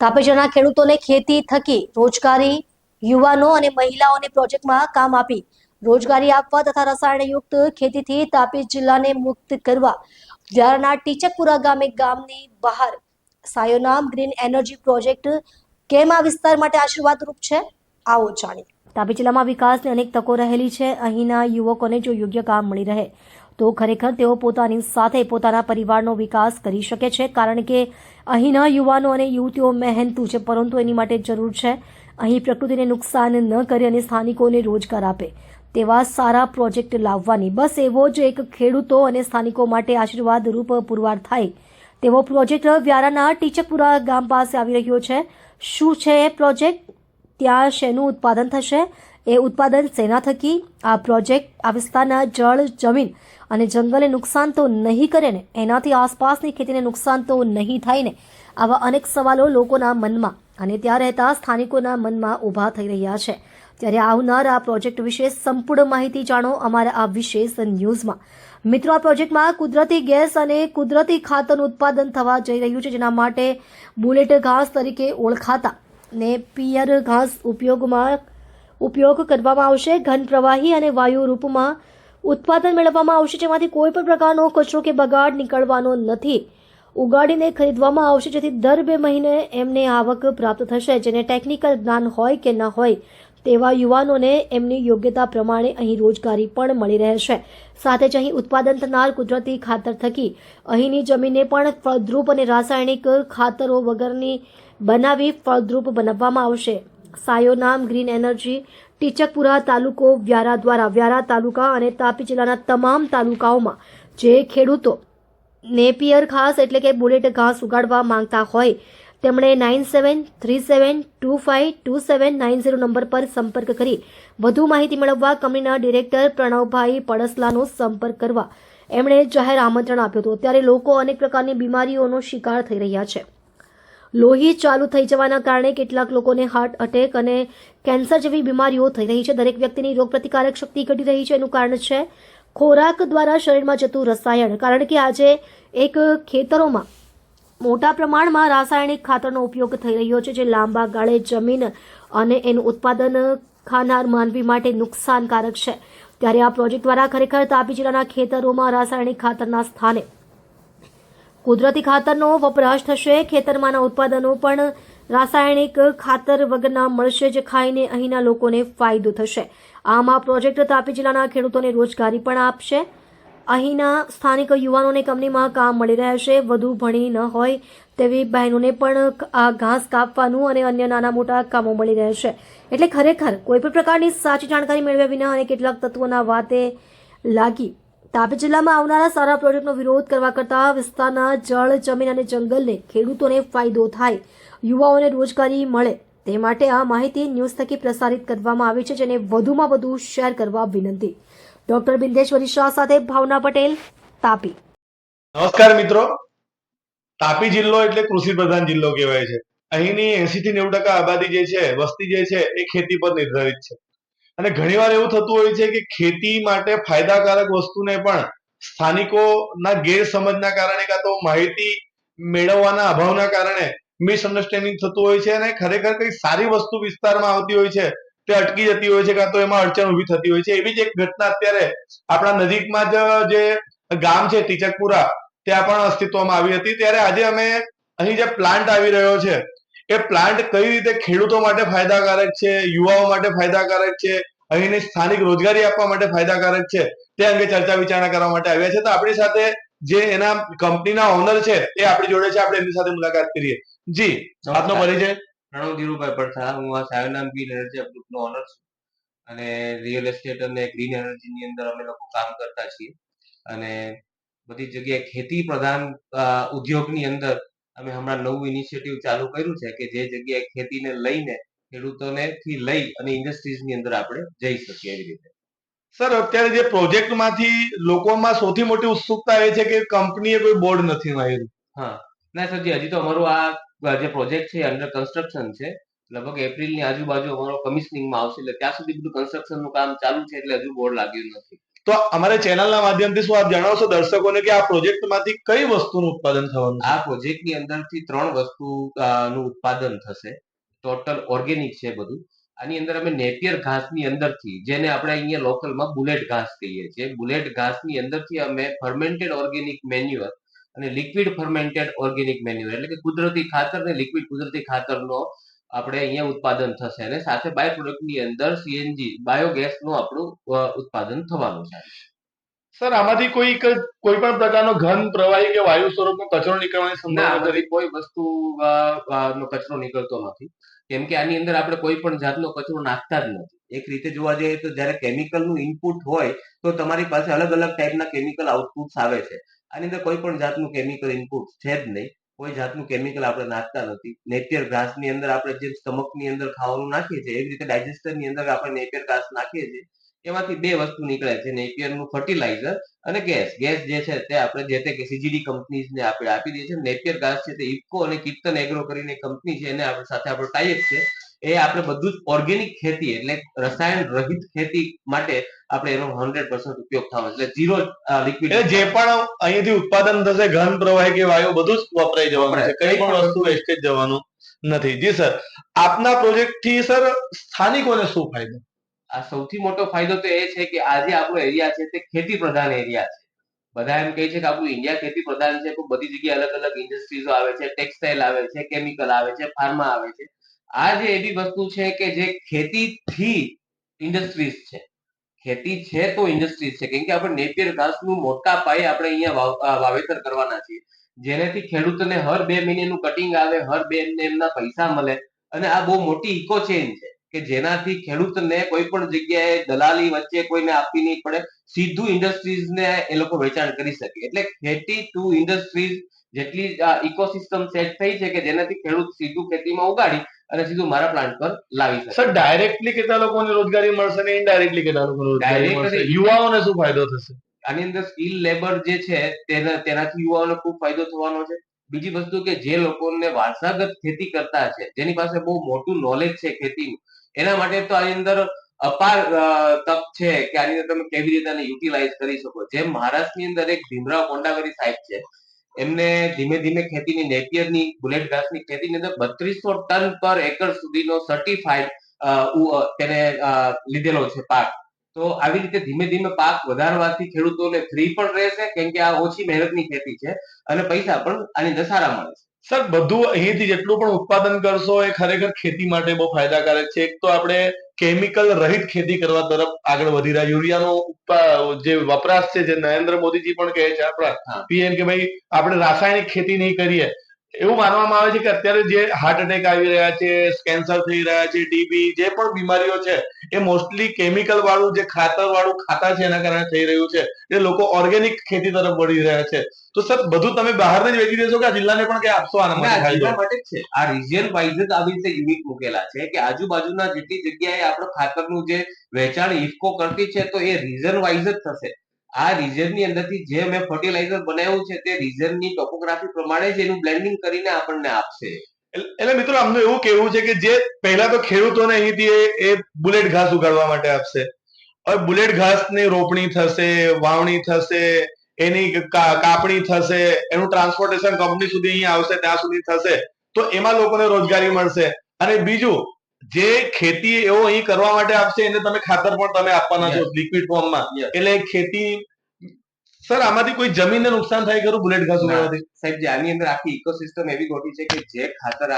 તાપેજના ખેડૂતોને ખેતી થકી રોજગારી, યુવાનો અને મહિલાઓને પ્રોજેક્ટમાં કામ આપી રોજગારી આપવા તથા રસાયણયુક્ત ખેતીથી તાપી જિલ્લાને મુક્ત કરવા વ્યારાના ટીચકપુરા ગામે ગામની બહાર સાયોનામ ગ્રીન એનર્જી પ્રોજેક્ટ કેમ આ વિસ્તાર માટે આશીર્વાદરૂપ છે? આવો જાણીએ. તાપી જિલ્લામાં વિકાસની અનેક તકો રહેલી છે. અહીંના યુવકોને જો યોગ્ય કામ મળી રહે તો ખરેખર તેઓ પોતાની સાથે પોતાના પરિવારનો વિકાસ કરી શકે છે, કારણ કે અહીંના યુવાનો અને યુવતીઓ મહેનતુ છે, પરંતુ એની માટે જરૂર છે. અહીં પ્રકૃતિને નુકસાન ન કરે અને સ્થાનિકોને રોજગાર આપે. તેવા સારા પ્રોજેક્ટ લાવવાની બસ એવો જ એક ખેડૂતો અને સ્થાનિકો માટે આશીર્વાદરૂપ પુરવાર થાય. તેવો પ્રોજેક્ટ વ્યારાના ટીચકપુરા ગામ પાસે આવી રહ્યો છે. શું છે એ પ્રોજેક્ટ? ત્યાં શેનું ઉત્પાદન થશે? એ ઉત્પાદન સેના થકી આ પ્રોજેક્ટ આ વિસ્તારના જળ, જમીન અને જંગલને નુકસાન તો નહીં કરે ને, એનાથી આસપાસની ખેતીને નુકસાન તો નહીં થાય ને, આવા અનેક સવાલો લોકોના મનમાં અને ત્યાં રહેતા સ્થાનિકોના મનમાં ઊભા થઈ રહ્યા છે. ત્યારે આવનાર આ પ્રોજેક્ટ વિશે સંપૂર્ણ માહિતી જાણો અમારા આ વિશેષ ન્યૂઝમાં. મિત્રો, આ પ્રોજેક્ટમાં કુદરતી ગેસ અને કુદરતી ખાતરનું ઉત્પાદન થવા જઈ રહ્યું છે, જેના માટે બુલેટ ઘાસ તરીકે ઓળખાતા ને પિયર ઘાસ ઉપયોગમાં ઉપયોગ કરવામાં આવશે. ઘન પ્રવાહી અને વાયુ રૂપમાં ઉત્પાદન મેળવવામાં આવશે. જેમાંથી કોઈ પણ પ્રકારનો કચરો કે બગાડ નીકળવાનો નથી. ઉગાડીને ખરીદવામાં આવશે. જેથી દર બે મહિને એમને આવક પ્રાપ્ત થશે. જેને ટેકનિકલ જ્ઞાન હોય કે ન હોય, તેવા યુવાનોને એમની યોગ્યતા પ્રમાણે અહીં રોજગારી પણ મળી રહેશે. સાથે જ અહીં ઉત્પાદન થનાર કુદરતી ખાતર થકી અહીંની જમીનને પણ ફળદ્રુપ અને રાસાયણિક ખાતરો વગરની બનાવી ફળદ્રુપ બનાવવામાં આવશે. સાયોનામ ગ્રીન એનર્જી, ટીચકપુરા તાલુકો, વ્યારા દ્વારા વ્યારા તાલુકા અને તાપી જિલ્લાના તમામ તાલુકાઓમાં જે ખેડૂતો નેપિયર ઘાસ એટલે કે બુલેટ ઘાસ ઉગાડવા માંગતા હોય, તેમણે nine seven three seven two five two seven nine zero number પર સંપર્ક કરી વધુ માહિતી મેળવવા કંપનીના ડિરેક્ટર પ્રણવભાઈ પડસલાનો સંપર્ક કરવા એમણે જાહેર આમંત્રણ આપ્યું હતું. ત્યારે લોકો અનેક પ્રકારની બીમારીઓનો શિકાર થઈ રહ્યા છે. લોહી ચાલુ થઈ જવાના કારણે કેટલાક લોકોને હાર્ટ અટેક અને કેન્સર જેવી બીમારીઓ થઈ રહી છે. દરેક વ્યક્તિની રોગપ્રતિકારક શક્તિ ઘટી રહી છે. એનું કારણ છે ખોરાક દ્વારા શરીરમાં જતું રસાયણ. કારણ કે આજે એક ખેતરોમાં મોટા પ્રમાણમાં રાસાયણિક ખાતરનો ઉપયોગ થઈ રહ્યો છે, જે લાંબા ગાળે જમીન અને એનું ઉત્પાદન ખાનાર માનવી માટે નુકસાનકારક છે. ત્યારે આ પ્રોજેક્ટ દ્વારા ખરેખર તાપી જિલ્લાના ખેતરોમાં રાસાયણિક ખાતરના સ્થાને કુદરતી ખાતરનો વપરાશ થશે. ખેતરમાંના ઉત્પાદનો પણ રાસાયણિક ખાતર વગરના મળશે જે ખાઈને અહીંના લોકોને ફાયદો થશે. આમ આ પ્રોજેક્ટ તાપી જિલ્લાના ખેડૂતોને રોજગારી પણ આપશે. અહીંના સ્થાનિક યુવાનોને કંપનીમાં કામ મળી રહેશે વધુ ભણી ન હોય તેવી બહેનોને પણ આ ઘાસ કાપવાનું અને અન્ય નાના મોટા કામો મળી રહેશે એટલે ખરેખર કોઈપણ પ્રકારની સાચી જાણકારી મેળવ્યા વિના અને કેટલાક તત્વોના વાતે લાગી તાપી જિલ્લામાં આવનારા સારા પ્રોજેક્ટનો વિરોધ કરવા કરતા વિસ્તારના જળ, જમીન અને જંગલને ખેડૂતોને ફાયદો થાય, યુવાઓને રોજગારી મળે, તે માટે આ માહિતી ન્યૂઝ થકી પ્રસારિત કરવામાં આવી છે, જેને વધુમાં વધુ શેર કરવા વિનંતી. ડોક્ટર બિંદેશ્વરી શાહ સાથે ભાવના પટેલ, તાપી. નમસ્કાર મિત્રો. તાપી જિલ્લો એટલે કૃષિ પ્રધાન જિલ્લો કહેવાય છે. અહીંની એસી થી નેવું ટકા આબાદી જે છે, વસ્તી જે છે, એ ખેતી પર નિર્ધારિત છે. અને ઘણીવાર એવું થતું હોય છે કે ખેતી માટે ફાયદાકારક વસ્તુને પણ સ્થાનિકોના ગેરસમજના કારણે કાં તો માહિતી મેળવવાના અભાવના કારણે મિસઅન્ડરસ્ટેન્ડિંગ થતું હોય છે અને ખરેખર કઈ સારી વસ્તુ વિસ્તારમાં આવતી હોય છે, તે અટકી જતી હોય છે કાં તો એમાં અડચણ ઊભી થતી હોય છે. એવી જ એક ઘટના અત્યારે આપણા નજીકમાં જ, જે ગામ છે ટીચકપુરા, ત્યાં પણ અસ્તિત્વમાં આવી હતી. ત્યારે આજે અમે અહીં જે પ્લાન્ટ આવી રહ્યો છે, એ પ્લાન્ટ કઈ રીતે ખેડૂતો માટે ફાયદાકારક છે, યુવાઓ માટે ફાયદાકારક છે અહીંની સ્થાનિક રોજગારી આપવા માટે ફાયદાકારક છે. તે અંગે ચર્ચા વિચારણા કરવા માટે આવ્યા છે. તો આપણી સાથે જે એના કંપનીના ઓનર છે એ આપણી જોડે છે. આપણે એમની સાથે મુલાકાત કરીએ. જી આપનો પરિચય? પ્રણવ ધીરુભાઈ પડતા હું આ સાયોનામ ગ્રીન એનર્જી ગ્રુપનો ઓનર છું. અને રિયલ એસ્ટેટ અને ગ્રીન એનર્જીની અંદર અમે લોકો કામ કરતા છીએ. અને બધી જગ્યાએ ખેતી પ્રધાન ઉદ્યોગની અંદર અમે હમણાં નવું ઇનિશિયેટિવ ચાલુ કર્યું છે કે જે જગ્યાએ ખેતીને લઈને ખેડૂતોને થી લઈ અને ઇન્ડસ્ટ્રીઝની અંદર આપણે જઈ શકીએ એવી રીતે. સર અત્યારે જે પ્રોજેક્ટમાંથી લોકોમાં સૌથી મોટી ઉત્સુકતા એ છે કે કંપનીએ કોઈ બોર્ડ નથી માર્યું હા. ના સરજી હજી તો અમારું આ જે પ્રોજેક્ટ છે અંડર કન્સ્ટ્રક્શન છે લગભગ એપ્રિલની આજુબાજુ અમારો કમિશનિંગમાં આવશે એટલે ત્યાં સુધી બધું કન્સ્ટ્રક્શનનું કામ ચાલુ છે એટલે હજુ બોર્ડ લાગ્યું નથી. તો અમારે ચેનલના માધ્યમથી શું આપ જણાવશો દર્શકોને કે આ પ્રોજેક્ટમાંથી કઈ વસ્તુનું ઉત્પાદન થવાનું આ પ્રોજેક્ટની અંદરથી ત્રણ વસ્તુ નું ઉત્પાદન થશે. ટોટલ ઓર્ગેનિક છે બધું. આની અંદર અમે નેપિયર ઘાસની અંદરથી, જેને આપણે અહીંયા લોકલમાં બુલેટ ઘાસ કહીએ છીએ, બુલેટ ઘાસની અંદરથી અમે ફર્મેન્ટેડ ઓર્ગેનિક મેન્યુઅર અને લિક્વિડ ફર્મેન્ટેડ ઓર્ગેનિક મેન્યુઅર એટલે કે કુદરતી ખાતર ને લિક્વિડ કુદરતી ખાતરનો આપણે અહીંયા ઉત્પાદન થશે અને સાથે બાય પ્રોડક્ટની અંદર સીએનજી બાયોગેસનું આપણું ઉત્પાદન થવાનું છે. સર આમાંથી કોઈ કોઈ પણ પ્રકારનો ઘન પ્રવાહી કે વાયુ સ્વરૂપનો કચરો નીકળવાની સંભાવના? કોઈ વસ્તુ નો કચરો નીકળતો નથી. કેમ કે આની અંદર આપણે કોઈ પણ જાતનો કચરો નાખતા જ નથી. એક રીતે જોવા જઈએ તો જ્યારે કેમિકલનું ઇનપુટ હોય તો તમારી પાસે અલગ અલગ ટાઈપના કેમિકલ આઉટપુટ્સ આવે છે. આની અંદર કોઈ પણ જાતનું કેમિકલ ઇનપુટ છે જ નહીં. કોઈ જાતનું કેમિકલ આપણે નાખતા નથી. નેપિયર ઘાસની અંદર આપણે જે સ્ટમકની અંદર ખાવાનું નાખીએ છીએ એવી રીતે ડાયજેસ્ટરની અંદર આપણે નેપિયર ઘાસ નાખીએ છીએ. એમાંથી બે વસ્તુ નીકળે છે નેપિયરનું ફર્ટિલાઇઝર અને ગેસ ગેસ જે છે તે આપણે જે તે સીજીડી કંપનીઝને આપણે આપી દઈએ છીએ. નેપિયર ઘાસ છે તે ઇફકો અને કીર્તન એગ્રો કરીને કંપની છે એને આપણે સાથે આપણો ટાઈપ છે. એ આપણે બધું જ ઓર્ગેનિક ખેતી એટલે રસાયણ રહિત ખેતી માટે આપણે એનો હંડ્રેડ પર્સન્ટ ઉપયોગ થવો એટલે ઝીરો લિક્વિડ જે પણ અહીંથી ઉત્પાદન થશે ઘન પ્રવાહી કે વાયુ બધું જ વપરાઈ જવાનું છે. કઈ પણ વસ્તુ વેસ્ટેજ જવાનું નથી. જી સર આપના પ્રોજેક્ટથી સર સ્થાનિકોને શું ફાયદો? આ સૌથી મોટો ફાયદો તો એ છે કે આજે આપણો એરિયા છે તે ખેતી પ્રધાન એરિયા છે. બધા એમ કહે છે કે આપણું ઇન્ડિયા ખેતી પ્રધાન છે પણ બધી જગ્યાએ અલગ અલગ ઇન્ડસ્ટ્રીઝો આવે છે ટેક્સટાઇલ આવે છે કેમિકલ આવે છે ફાર્મા આવે છે. આ જે એવી વસ્તુ છે કે જે ખેતીથી ઇન્ડસ્ટ્રીઝ છે. ખેતી છે તો ઇન્ડસ્ટ્રીઝ છે. કેમ કે આપણે નેપિયર ઘાસનું મોટા પાયે આપણે અહીંયા વાવ- વાવેતર કરવાના છીએ. જેનાથી ખેડૂતોને હર બે મહિનેનું કટિંગ આવે, હર બે મહિને એમના પૈસા મળે અને આ બહુ મોટી ઇકો ચેન છે. કે જેનાથી ખેડૂતને કોઈ પણ જગ્યાએ દલાલી વચ્ચે કોઈને આપવી નહીં પડે સીધું ઇન્ડસ્ટ્રીઝને એ લોકો વેચાણ કરી શકે. એટલે ખેતી ટુ ઇન્ડસ્ટ્રીઝ જેટલી ઇકોસિસ્ટમ સેટ થઈ છે કે જેનાથી ખેડૂત સીધું ખેતીમાં ઉગાડી અને સીધું મારા પ્લાન્ટ પર લાવી શકે. સર ડાયરેક્ટલી કેટલા લોકોને રોજગારી મળશે ને ઇનડાયરેક્ટલી કેટલા લોકોને રોજગારી મળશે? યુવાઓને શું ફાયદો થશે? આની અંદર સ્કિલ લેબર જે છે તેના તેનાથી યુવાઓને ખૂબ ફાયદો થવાનો છે. બીજી વસ્તુ કે જે લોકોને વારસાગત ખેતી કરતા છે જેની પાસે બહુ મોટું નોલેજ છે ખેતીનું એના માટે તો આની અંદર અપાર તક છે કે આની અંદર તમે કેવી રીતે આને યુટિલાઇઝ કરી શકો. જેમ મહારાષ્ટ્રની અંદર એક ભીમરાવ કોંડાગરી સાહેબ છે. એમને ધીમે ધીમે ખેતીની, નેપિયરની, બુલેટ ઘાસની ખેતીની અંદર બત્રીસો ટન પર એકર સુધીનો સર્ટિફાઈડ તેને લીધેલો છે પાક. તો આવી રીતે ધીમે ધીમે પાક વધારવાથી ખેડૂતોને ફ્રી પણ રહેશે, કેમ કે આ ઓછી મહેનતની ખેતી છે અને પૈસા પણ આની અંદર સારા મળે છે. સર બધું અહીંથી જેટલું પણ ઉત્પાદન કરશો એ ખરેખર ખેતી માટે બહુ ફાયદાકારક છે. એક તો આપણે કેમિકલ રહિત ખેતી કરવા તરફ આગળ વધી રહ્યા. યુરિયાનો જે વપરાશ છે જે નરેન્દ્ર મોદીજી પણ કહે છે આપણા. પીએમ કે ભાઈ આપણે રાસાયણિક ખેતી નહીં કરીએ. એવું માનવામાં આવે છે કે અત્યારે જે હાર્ટ એટેક આવી રહ્યા છે કેન્સર થઈ રહ્યા છે ટીબી જે પણ બીમારીઓ છે એ મોસ્ટલી કેમિકલ વાળું જે ખાતર વાળું ખાતા છે એના કારણે થઈ રહ્યું છે. એ લોકો ઓર્ગેનિક ખેતી તરફ વળી રહ્યા છે. તો સર બધું તમે બહારને જ વેચી દેશો કે આ જિલ્લાને પણ કઈ આપશો આના માટે છે. આ રિજિયન વાઇઝ જ આવી રીતે યુનિક મૂકેલા છે કે આજુબાજુના જેટલી જગ્યાએ આપણો ખાતરનું જે વેચાણ ઇફકો કરતી છે તો એ રીઝન વાઇઝ જ થશે. આ રીઝનની અંદરથી જે મેં ફર્ટિલાઇઝર બનાવ્યું છે, તે રીઝનની ટોપોગ્રાફી પ્રમાણે જ એનું બ્લેન્ડિંગ કરીને આપણને આપશે. એટલે મિત્રો આમનું એવું કેવું છે કે જે પહેલા તો ખેડૂતોને અહીંથી એ- બુલેટ ઘાસ ઉગાડવા માટે આપશે. હવે બુલેટ ઘાસની રોપણી થશે, વાવણી થશે, એની કાપણી થશે, એનું ટ્રાન્સપોર્ટેશન કંપની સુધી અહીંયા આવશે, ત્યાં સુધી થશે. તો એમાં લોકોને રોજગારી મળશે. અને બીજું જે ખેતી એવો અહીં કરવા માટે આપશે એને તમે ખાતર પણ તમે આપવાના છો લિક્વિડ ફોર્મમાં એટલે ખેતી સર આમાંથી કોઈ જમીનને નુકસાન થાય ખરું બુલેટ ઘાસ. ઉગાડવાથી? સાહેબ જે આની અંદર આખી ઇકોસિસ્ટમ એવી ગોઠવી છે કે જે ખાતર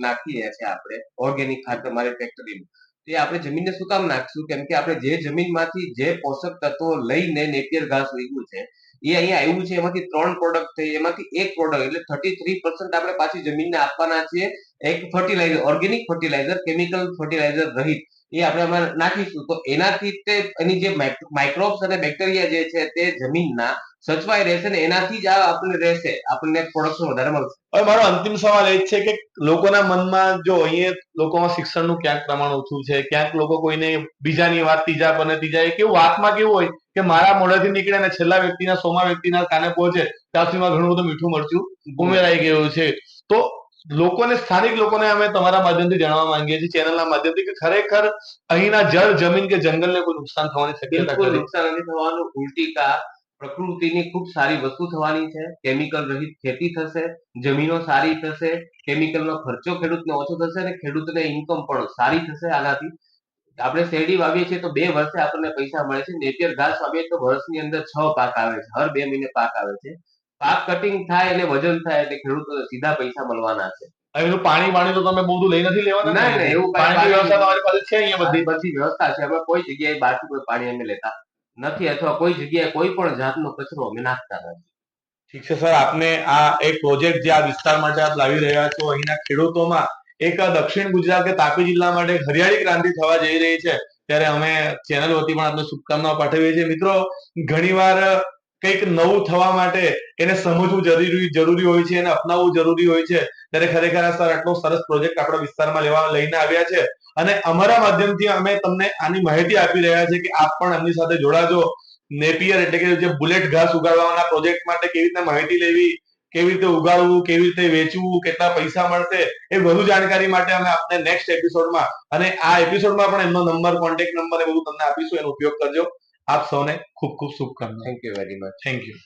નાખીએ છીએ આપણે ઓર્ગેનિક ખાતર મારી ફેક્ટરીનું તે આપણે જમીનને શું કામ નાખશું? કેમ કે આપણે જે જમીનમાંથી જે પોષક તત્વો લઈને નેપિયર ઘાસ ઉગ્યું છે એ અહીંયા આવ્યું છે એમાંથી ત્રણ પ્રોડક્ટ થઈ એમાંથી એક પ્રોડક્ટ એટલે થર્ટી થ્રી આપણે પાછી જમીનને આપવાના છીએ એક fertiliser organic fertiliser chemical fertiliser રહિત, એ આપણે આમાં નાખીશું. તો એનાથી તે, એની જે માઇક્રોબ્સ અને બેક્ટેરિયા જે છે તે જમીનના સચવાઈ રહેશે ને એનાથી જ આ આપણને રહેશે. આપણને પ્રોડક્શન વધારે મળશે. હવે મારો અંતિમ સવાલ એ છે કે લોકોના મનમાં જો અહીંયા લોકોમાં શિક્ષણનું ક્યાંક પ્રમાણ ઓછું છે, ક્યાંક લોકો કોઈને બીજાની વાત, ત્રીજા બને, ત્રીજા, એ કેવું વાતમાં કેવું હોય કે મારા મોઢાથી નીકળે ને છેલ્લા વ્યક્તિના, સોમા વ્યક્તિના કાને પહોંચે, ત્યાં સુધીમાં ઘણું બધું મીઠું મરચું ઉમેરાઈ ગયું છે. તો લોકોને સ્થાનિક લોકોને અમે તમારા માધ્યમથી જણાવવા માંગીએ છીએ ચેનલના માધ્યમથી કે ખરેખર અહીંના જળ જમીન કે જંગલને કોઈ નુકસાન થવાની શક્યતા નુકસાન નથી થવાનું. ઉલટી કા પ્રકૃતિની ખૂબ સારી વસ્તુ થવાની છે. કેમિકલ રહિત ખેતી થશે જમીનો સારી થશે કેમિકલનો ખર્ચો ખેડૂતને ઓછો થશે અને ખેડૂતને ઇન્કમ પણ સારી થશે આનાથી. આપણે શેરડી વાવીએ છીએ તો બે વર્ષે આપણને પૈસા મળે છે. નેચર ઘાસ વાવીએ તો વર્ષની અંદર છ પાક આવે છે. હર બે મહિને પાક આવે છે. પાક કટિંગ થાય અને વજન થાય એટલે ખેડૂતોને સીધા પૈસા મળવાના છે. પાણી પાણી તો તમે બધું લઈ નથી લેવાના ના, ના, એવું પાણી વ્યવસ્થા તમારી પાસે છે અહીંયા બધી? બધી વ્યવસ્થા છે. અમે કોઈ જગ્યાએ બહારથી કોઈ પાણી અમે લેતા નથી અથવા કોઈ જગ્યાએ કોઈ પણ જાતનો કચરો અમે નાખતા નથી. ઠીક છે સર. આપને આ એક પ્રોજેક્ટ જે આ વિસ્તાર માટે આપ લાવી રહ્યા છો અહીંના ખેડૂતોમાં એક દક્ષિણ ગુજરાત કે તાપી જિલ્લા માટે હરિયાળી ક્રાંતિ થવા જઈ રહી છે. ત્યારે અમે ચેનલ વતી પણ આપને શુભકામનાઓ પાઠવીએ છીએ. મિત્રો ઘણીવાર કંઈક નવું થવા માટે એને સમજવું જરૂરી જરૂરી હોય છે, એને અપનાવવું જરૂરી હોય છે. ત્યારે ખરેખર આ સર આટલો સરસ પ્રોજેક્ટ આપણા વિસ્તારમાં લેવા, લઈને આવ્યા છે. અને અમારા માધ્યમથી અમે તમને આની માહિતી આપી રહ્યા છે કે આપ પણ એમની સાથે જોડાજો. નેપિયર એટલે કે જે બુલેટ ઘાસ ઉગાડવાના પ્રોજેક્ટ માટે કેવી રીતે માહિતી લેવી, કેવી રીતે ઉગાડવું, કેવી રીતે વેચવું, કેટલા પૈસા મળશે, એ વધુ જાણકારી માટે અમે આપને નેક્સ્ટ એપિસોડમાં અને આ એપિસોડમાં પણ એમનો નંબર કોન્ટેક્ટ નંબર એ બધું તમને આપીશું, એનો ઉપયોગ કરજો. આપ સૌને ખૂબ ખૂબ શુભકામના thank you very much thank you